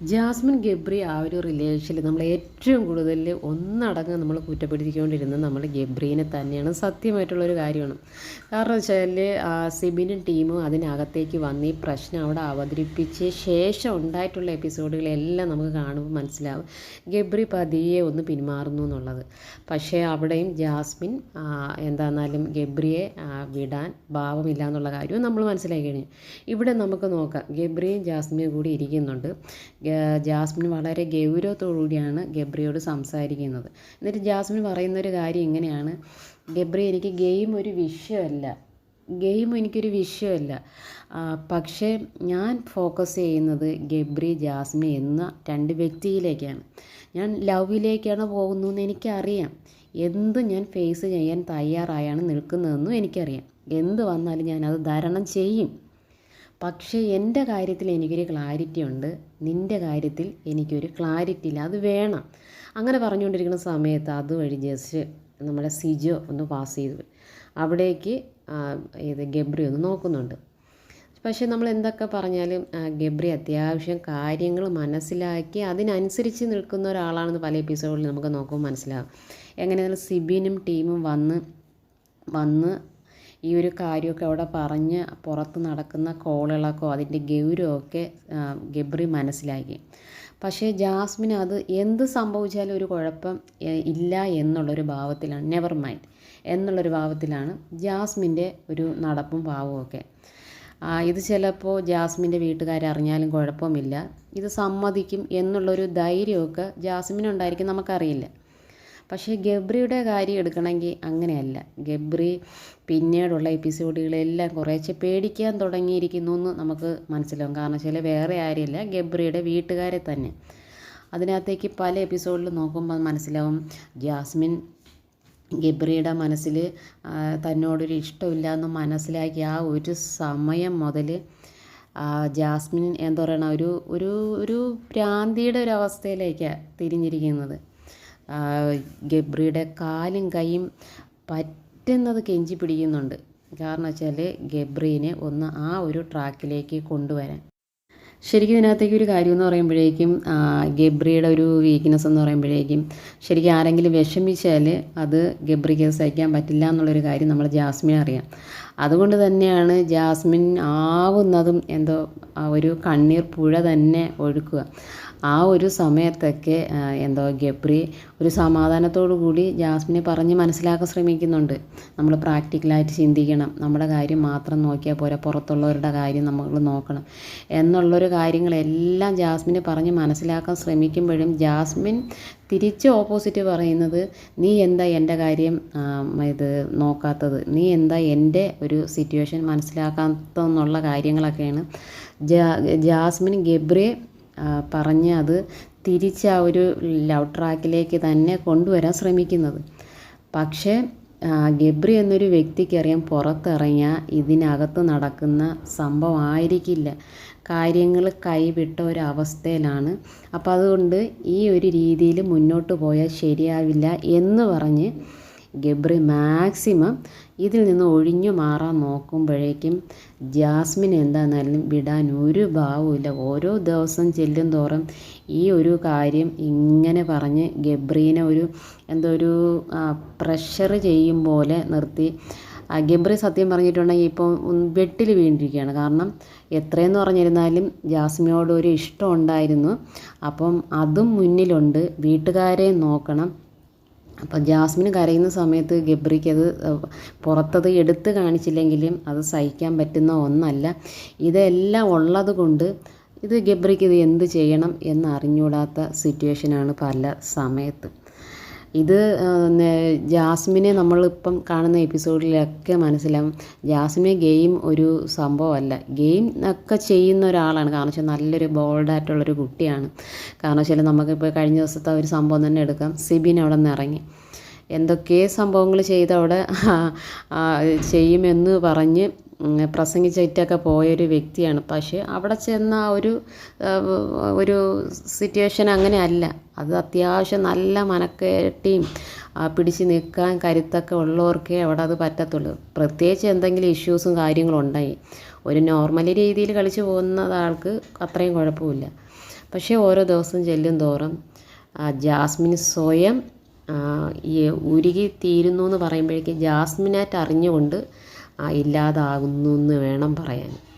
Jasmine Gabri ആ ഒരു റിലേഷനിൽ നമ്മൾ ഏറ്റവും കൂടുതൽ ഒന്നടങ്ങ് നമ്മൾ കുറ്റപ്പെടുത്തിക്കൊണ്ടിരുന്നത് നമ്മൾ ഗബ്രീനെ തന്നെയാണ്. സത്യമായിട്ടുള്ളൊരു കാര്യമാണ്. കാരണം വെച്ചാൽ സിബിനും ടീമും അതിനകത്തേക്ക് വന്ന് ഈ പ്രശ്നം അവിടെ അവതരിപ്പിച്ച ശേഷം ഉണ്ടായിട്ടുള്ള എപ്പിസോഡുകളെല്ലാം നമുക്ക് കാണുമ്പോൾ മനസ്സിലാവും. ഗബ്രി പതിയെ ഒന്ന് പിന്മാറുന്നു എന്നുള്ളത്. പക്ഷേ അവിടെയും ജാസ്മിൻ എന്താന്നാലും ഗബ്രിയെ വിടാൻ ഭാവമില്ല എന്നുള്ള കാര്യവും നമ്മൾ മനസ്സിലാക്കി കഴിഞ്ഞു. ഇവിടെ നമുക്ക് നോക്കാം. ഗബ്രിയും ജാസ്മിനും കൂടി ഇരിക്കുന്നുണ്ട്. ജാസ്മിൻ വളരെ ഗൗരവത്തോടുകൂടിയാണ് ഗബ്രിയോട് സംസാരിക്കുന്നത്. എന്നിട്ട് ജാസ്മിൻ പറയുന്നൊരു കാര്യം ഇങ്ങനെയാണ്. ഗബ്രി എനിക്ക് ഗെയിം ഒരു വിഷയമല്ല. ഗെയിം എനിക്കൊരു വിഷയമല്ല. പക്ഷേ ഞാൻ ഫോക്കസ് ചെയ്യുന്നത് ഗബ്രി ജാസ്മിൻ എന്ന രണ്ട് വ്യക്തിയിലേക്കാണ്. ഞാൻ ലവിലേക്കാണ് പോകുന്നതെന്ന് എനിക്കറിയാം. എന്ത് ഞാൻ ഫേസ് ചെയ്യാൻ തയ്യാറായാണ് നിൽക്കുന്നതെന്നും എനിക്കറിയാം. എന്ത് വന്നാലും ഞാനത് ധാരണം ചെയ്യും. പക്ഷേ എന്റെ കാര്യത്തിൽ എനിക്കൊരു ക്ലാരിറ്റി ഉണ്ട്. നിന്റെ കാര്യത്തിൽ എനിക്കൊരു ക്ലാരിറ്റി ഇല്ല. അത് വേണം. അങ്ങനെ പറഞ്ഞുകൊണ്ടിരിക്കുന്ന സമയത്ത് അതുവഴി ജസ്റ്റ് നമ്മുടെ സിജോ ഒന്ന് പാസ് ചെയ്തു. അവിടേക്ക് ഇത് ഗബ്രി ഒന്ന് നോക്കുന്നുണ്ട്. പക്ഷേ നമ്മൾ എന്തൊക്കെ പറഞ്ഞാലും ഗബ്രി അത്യാവശ്യം കാര്യങ്ങൾ മനസ്സിലാക്കി അതിനനുസരിച്ച് നിൽക്കുന്ന ഒരാളാണെന്ന് പല എപ്പിസോഡിൽ നമുക്ക് നോക്കുമ്പോൾ മനസ്സിലാകും. എങ്ങനെയാണെങ്കിലും സിബിനും ടീമും വന്ന് വന്ന് ഈ ഒരു കാര്യമൊക്കെ അവിടെ പറഞ്ഞ് പുറത്ത് നടക്കുന്ന കോളുകളൊക്കെ അതിന്റെ ഗൗരവമൊക്കെ ഗബ്രി മനസ്സിലാക്കി. പക്ഷേ ജാസ്മിൻ അത് എന്ത് സംഭവിച്ചാലും ഒരു കുഴപ്പം ഇല്ല എന്നുള്ളൊരു ഭാവത്തിലാണ്. നെവർ മൈൻഡ് എന്നുള്ളൊരു ഭാവത്തിലാണ് ജാസ്മിന്റെ ഒരു നടപ്പും ഭാവവും ഇത് ചിലപ്പോൾ ജാസ്മിന്റെ വീട്ടുകാരറിഞ്ഞാലും കുഴപ്പമില്ല. ഇത് സമ്മതിക്കും എന്നുള്ളൊരു ധൈര്യമൊക്കെ ജാസ്മിനുണ്ടായിരിക്കും നമുക്കറിയില്ല. പക്ഷേ ഗബ്രിയുടെ കാര്യം എടുക്കണമെങ്കിൽ അങ്ങനെയല്ല. ഗബ്രി പിന്നീടുള്ള എപ്പിസോഡുകളെല്ലാം കുറേശ്ശെ പേടിക്കാൻ തുടങ്ങിയിരിക്കുന്നു എന്ന് നമുക്ക് മനസ്സിലാവും. കാരണം വെച്ചാൽ വേറെ ആരുമില്ല ഗബ്രിയുടെ വീട്ടുകാരെ തന്നെ. അതിനകത്തേക്ക് പല എപ്പിസോഡിൽ നോക്കുമ്പോൾ മനസ്സിലാവും ജാസ്മിൻ ഗബ്രിയുടെ മനസ്സിൽ തന്നോടൊരു ഇഷ്ടമില്ല എന്ന് മനസ്സിലാക്കി ആ ഒരു സമയം മുതൽ ജാസ്മിൻ എന്താ പറയണ ഒരു ഒരു ഒരു ഭ്രാന്തിയുടെ ഒരു അവസ്ഥയിലേക്കാണ് തിരിഞ്ഞിരിക്കുന്നത്. ഗബ്രിയുടെ കാലും കൈയും പറ്റുന്നത് കെഞ്ചി പിടിക്കുന്നുണ്ട്. കാരണം വെച്ചാൽ ഗബ്രീനെ ഒന്ന് ആ ഒരു ട്രാക്കിലേക്ക് കൊണ്ടുവരാൻ. ശരിക്കും ഇതിനകത്തേക്ക് ഒരു കാര്യം എന്ന് പറയുമ്പോഴേക്കും ഗബ്രിയുടെ ഒരു വീക്ക്നെസ് എന്ന് പറയുമ്പോഴേക്കും ശരിക്കും ആരെങ്കിലും വിഷമിച്ചാൽ അത് ഗബ്രിക്ക് സഹിക്കാൻ പറ്റില്ല എന്നുള്ളൊരു കാര്യം നമ്മൾ ജാസ്മിൻ അറിയാം. അതുകൊണ്ട് തന്നെയാണ് ജാസ്മിൻ ആവുന്നതും എന്തോ ഒരു കണ്ണീർ പുഴ തന്നെ ഒഴുക്കുക. ആ ഒരു സമയത്തൊക്കെ എന്തോ ഗബ്രി ഒരു സമാധാനത്തോടു കൂടി ജാസ്മിനെ പറഞ്ഞ് മനസ്സിലാക്കാൻ ശ്രമിക്കുന്നുണ്ട്. നമ്മൾ പ്രാക്ടിക്കലായിട്ട് ചിന്തിക്കണം. നമ്മുടെ കാര്യം മാത്രം നോക്കിയാൽ പോരാ. പുറത്തുള്ളവരുടെ കാര്യം നമ്മൾ നോക്കണം. എന്നുള്ളൊരു കാര്യങ്ങളെല്ലാം ജാസ്മിന് പറഞ്ഞ് മനസ്സിലാക്കാൻ ശ്രമിക്കുമ്പോഴും ജാസ്മിൻ തിരിച്ച് ഓപ്പോസിറ്റ് പറയുന്നത് നീ എന്താ എന്റെ കാര്യം ഇത് നോക്കാത്തത്? നീ എന്താ എന്റെ ഒരു സിറ്റുവേഷൻ മനസ്സിലാക്കാത്തെന്നുള്ള കാര്യങ്ങളൊക്കെയാണ്. ജാസ്മിൻ ഗബ്രിയെ പറഞ്ഞ് അത് തിരിച്ച് ആ ഒരു ലവ് ട്രാക്കിലേക്ക് തന്നെ കൊണ്ടുവരാൻ ശ്രമിക്കുന്നത്. പക്ഷേ ഗബ്രി എന്നൊരു വ്യക്തിക്കറിയാം പുറത്തിറങ്ങിയാൽ ഇതിനകത്ത് നടക്കുന്ന സംഭവമായിരിക്കില്ല. കാര്യങ്ങൾ കൈവിട്ട ഒരവസ്ഥയിലാണ് അപ്പോൾ അതുകൊണ്ട് ഈ ഒരു രീതിയിൽ മുന്നോട്ട് പോയാൽ ശരിയാവില്ല എന്ന് പറഞ്ഞ് ഗബ്രി മാക്സിമം ഇതിൽ നിന്ന് ഒഴിഞ്ഞു മാറാൻ നോക്കുമ്പോഴേക്കും ജാസ്മിൻ എന്താണെന്നാലും വിടാൻ ഒരു ഭാവമില്ല ഓരോ ദിവസം ചെല്ലും തോറും ഈ ഒരു കാര്യം ഇങ്ങനെ പറഞ്ഞ് ഗബ്രീനെ ഒരു എന്തോ ഒരു പ്രഷർ ചെയ്യും പോലെ നിർത്തി. ഗബ്രി സത്യം പറഞ്ഞിട്ടുണ്ടെങ്കിൽ ഇപ്പോൾ വെട്ടിൽ വീണ്ടിരിക്കുകയാണ് കാരണം എത്രയെന്ന് പറഞ്ഞിരുന്നാലും ജാസ്മിനോട് ഒരു ഇഷ്ടം ഉണ്ടായിരുന്നു. അപ്പം അതും മുന്നിലുണ്ട്. വീട്ടുകാരെ നോക്കണം. അപ്പം ജാസ്മിന് കരയുന്ന സമയത്ത് ഗബ്രിക്ക് അത് പുറത്തത് എടുത്ത് കാണിച്ചില്ലെങ്കിലും അത് സഹിക്കാൻ പറ്റുന്ന ഒന്നല്ല. ഇതെല്ലാം ഉള്ളത് കൊണ്ട് ഇത് ഗബ്രിക്ക് ഇത് എന്ത് ചെയ്യണം എന്നറിഞ്ഞൂടാത്ത സിറ്റുവേഷനാണ് പല സമയത്തും. ഇത് ജാസ്മിനെ നമ്മളിപ്പം കാണുന്ന എപ്പിസോഡിലൊക്കെ മനസ്സിലാവും. ജാസ്മിനെ ഗെയിം ഒരു സംഭവമല്ല. ഗെയിം ഒക്കെ ചെയ്യുന്ന ഒരാളാണ്. കാരണം വെച്ചാൽ നല്ലൊരു ബോൾഡായിട്ടുള്ളൊരു കുട്ടിയാണ്. കാരണം വെച്ചാൽ നമുക്കിപ്പോൾ കഴിഞ്ഞ ദിവസത്തെ ഒരു സംഭവം തന്നെ എടുക്കാം. സിബിൻ അവിടെ നിന്ന് ഇറങ്ങി. എന്തൊക്കെ സംഭവങ്ങൾ ചെയ്ത് അവിടെ ചെയ്യുമെന്ന് പറഞ്ഞ് പ്രസംഗിച്ചിട്ടൊക്കെ പോയൊരു വ്യക്തിയാണ്. പക്ഷേ അവിടെ ചെന്ന ആ ഒരു ഒരു സിറ്റുവേഷൻ അങ്ങനെയല്ല. അത് അത്യാവശ്യം നല്ല മനക്കേട്ടിയും പിടിച്ച് നിൽക്കാൻ കരുത്തൊക്കെ ഉള്ളവർക്കേ അവിടെ അത് പറ്റത്തുള്ളൂ. പ്രത്യേകിച്ച് എന്തെങ്കിലും ഇഷ്യൂസും കാര്യങ്ങളും ഉണ്ടായി. ഒരു നോർമൽ രീതിയിൽ കളിച്ച് പോകുന്ന ആൾക്ക് അത്രയും കുഴപ്പമില്ല. പക്ഷേ ഓരോ ദിവസം ചെല്ലും തോറും ജാസ്മിൻ സ്വയം ഈ ഉരുകി തീരുന്നു എന്ന് പറയുമ്പോഴേക്കും ജാസ്മിനായിട്ട് അറിഞ്ഞുകൊണ്ട് ഇല്ലാതാകുന്നു എന്ന് വേണം പറയാൻ.